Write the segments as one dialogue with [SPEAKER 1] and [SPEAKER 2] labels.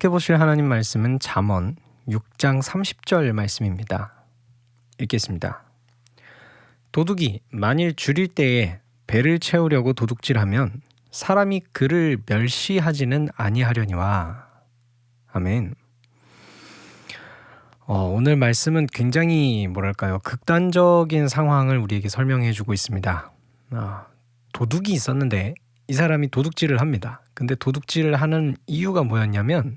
[SPEAKER 1] 함께 보실 하나님 말씀은 잠언 6장 30절 말씀입니다. 읽겠습니다. 도둑이 만일 줄일 때에 배를 채우려고 도둑질하면 사람이 그를 멸시하지는 아니하려니와 아멘. 어, 오늘 말씀은 굉장히 뭐랄까요 극단적인 상황을 우리에게 설명해주고 있습니다. 아, 도둑이 있었는데 이 사람이 도둑질을 합니다. 근데 도둑질을 하는 이유가 뭐였냐면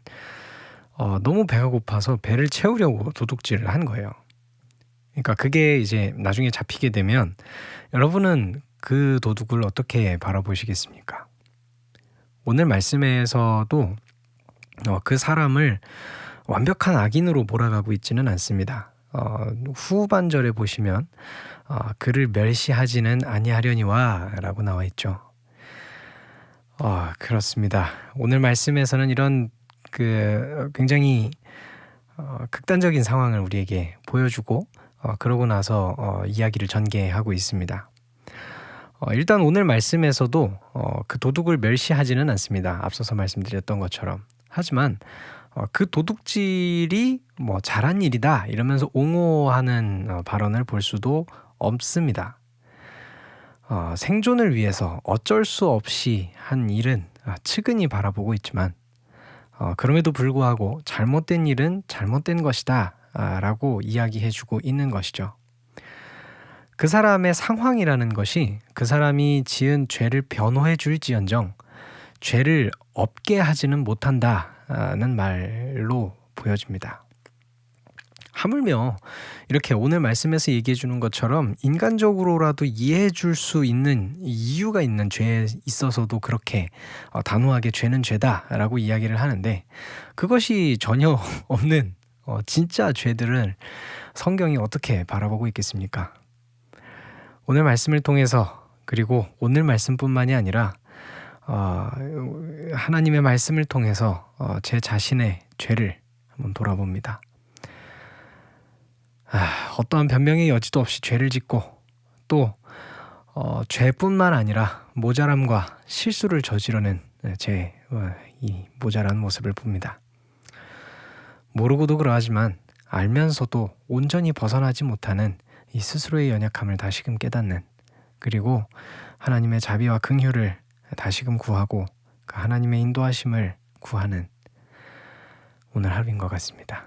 [SPEAKER 1] 어, 너무 배가 고파서 배를 채우려고 도둑질을 한 거예요. 그러니까 그게 이제 나중에 잡히게 되면 여러분은 그 도둑을 어떻게 바라보시겠습니까? 오늘 말씀에서도 어, 그 사람을 완벽한 악인으로 몰아가고 있지는 않습니다. 어, 후반절에 보시면 어, 그를 멸시하지는 아니하려니와라고 나와 있죠. 어, 그렇습니다. 오늘 말씀에서는 이런 그 굉장히 어, 극단적인 상황을 우리에게 보여주고 어, 그러고 나서 어, 이야기를 전개하고 있습니다. 어, 일단 오늘 말씀에서도 어, 그 도둑을 멸시하지는 않습니다. 앞서서 말씀드렸던 것처럼. 하지만 어, 그 도둑질이 뭐 잘한 일이다 이러면서 옹호하는 어, 발언을 볼 수도 없습니다. 어, 생존을 위해서 어쩔 수 없이 한 일은 아, 측은히 바라보고 있지만 어, 그럼에도 불구하고 잘못된 일은 잘못된 것이다 아, 라고 이야기해주고 있는 것이죠. 그 사람의 상황이라는 것이 그 사람이 지은 죄를 변호해 줄지언정 죄를 없게 하지는 못한다는 말로 보여집니다. 하물며 이렇게 오늘 말씀에서 얘기해 주는 것처럼 인간적으로라도 이해해 줄 수 있는 이유가 있는 죄에 있어서도 그렇게 어, 단호하게 죄는 죄다라고 이야기를 하는데 그것이 전혀 없는 어, 진짜 죄들을 성경이 어떻게 바라보고 있겠습니까? 오늘 말씀을 통해서 그리고 오늘 말씀뿐만이 아니라 어, 하나님의 말씀을 통해서 어, 제 자신의 죄를 한번 돌아봅니다. 아, 어떠한 변명의 여지도 없이 죄를 짓고 또 어, 죄뿐만 아니라 모자람과 실수를 저지르는 제이 어, 모자란 모습을 봅니다. 모르고도 그러하지만 알면서도 온전히 벗어나지 못하는 이 스스로의 연약함을 다시금 깨닫는 그리고 하나님의 자비와 긍휼을 다시금 구하고 그 하나님의 인도하심을 구하는 오늘 하루인 것 같습니다.